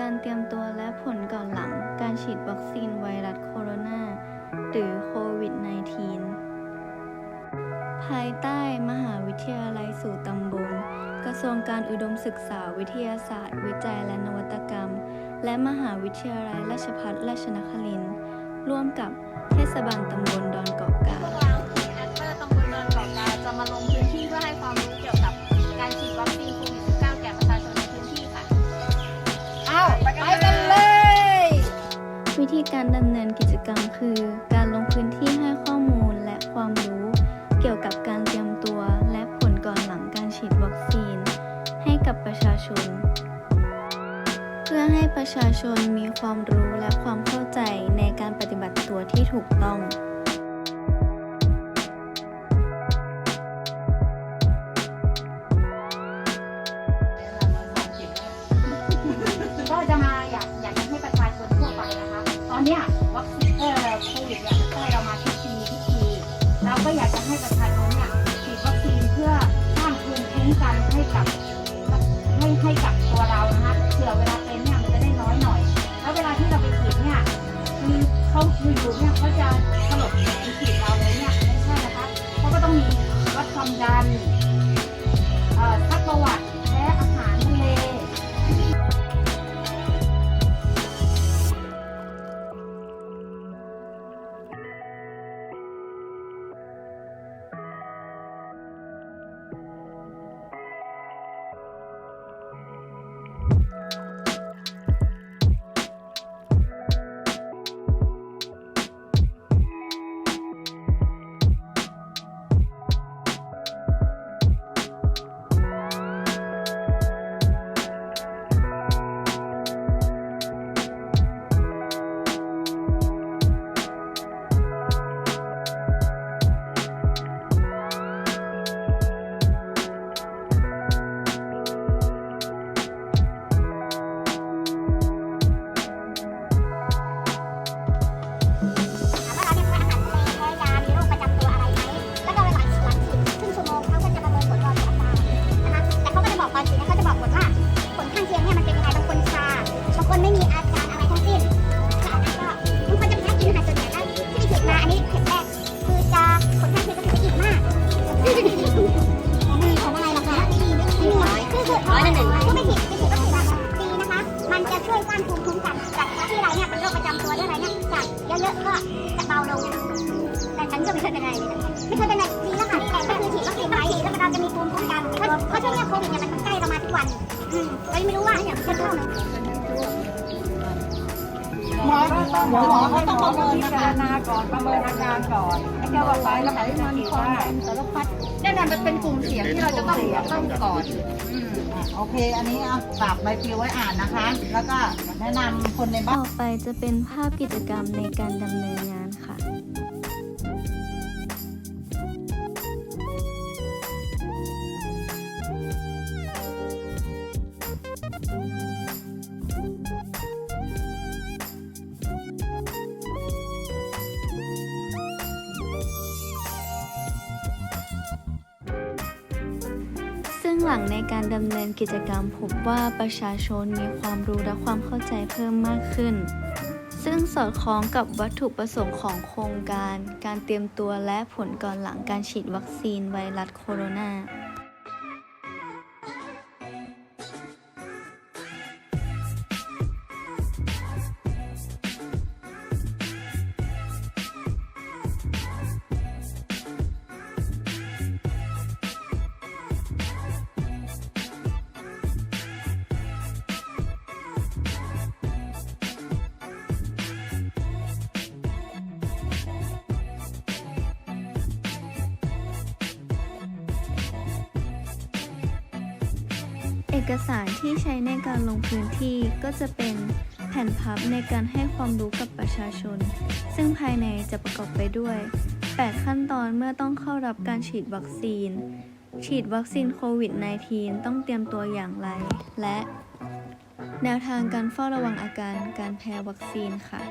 การเตรียมตัวและผลก่อนหลัง การฉีดวัคซีนไวรัสโคโรนาหรือโควิด -19 ภายใต้มหาวิทยาลัยสู่ตำบล กระทรวงการอุดมศึกษาวิทยาศาสตร์ วิจัยและนวัตกรรม และมหาวิทยาลัยราชภัฏราชนครินทร์ร่วมกับเทศบาลตำบลดอนเกาะกาพวกเราทีมแอคเตอร์ตำบลเนินเกาะกาจะมาลงพื้น ธีการดำเนินกิจกรรมคือ การลงพื้นที่ให้ข้อมูลและความรู้เกี่ยวกับการเตรียมตัวและผลก่อนหลังการฉีดวัคซีน ให้กับประชาชน เพื่อให้ประชาชนมีความรู้และความเข้าใจในการปฏิบัติตัวที่ถูกต้อง ความดันซักประวัติ อะไรเลยไม่เคยเป็นอะไรดีแล้วค่ะนี่แต่ก็คือฉีดวัคซีนไว้แล้วเราจะมีภูมิคุ้มกันเพราะเพราะช่วงนี้โควิดเนี่ยมันใกล้เรามาทุกวันอืมเรายังไม่รู้ว่าอย่างจะเข้าไหมหมอหมอหมอเขาต้องประเมินพิจารณาก่อนประเมินอาการก่อนไอ้เจ้าว่าไปแล้วไหนมันความสารพัดแน่นอนมันเป็นกลุ่มเสี่ยงที่เราจะต้องต้องก่อนอะโอเค อันนี้เอาฝากใบปลิวไว้อ่านนะคะ แล้วก็แนะนำคนในบ้าน ต่อไปจะเป็นภาพกิจกรรมในการดำเนินงาน องหลังในการดำเนินกิจกรรมพบว่าประชาชนมีความรู้และความเข้าใจเพิ่มมากขึ้น ซึ่งสอดคล้องกับวัตถุประสงค์ของโครงการ การเตรียมตัวและผลก่อนหลังการฉีดวัคซีนไวรัสโคโรนา อกสารที่ใช้ในการลงพื้นที่ก็จะเป็นแผ่นพับในการให้ความรู้กับประชาชน ซึ่งภายในจะประกอบไปด้วย 8 ขั้นตอนเมื่อต้องเข้ารับการฉีดวัคซีน ฉีดวัคซีนโควิด -19 ต้องเตรียมตัวอย่างไร และ แนวทางการเฝ้าระวังอาการการแพ้วัคซีนค่ะ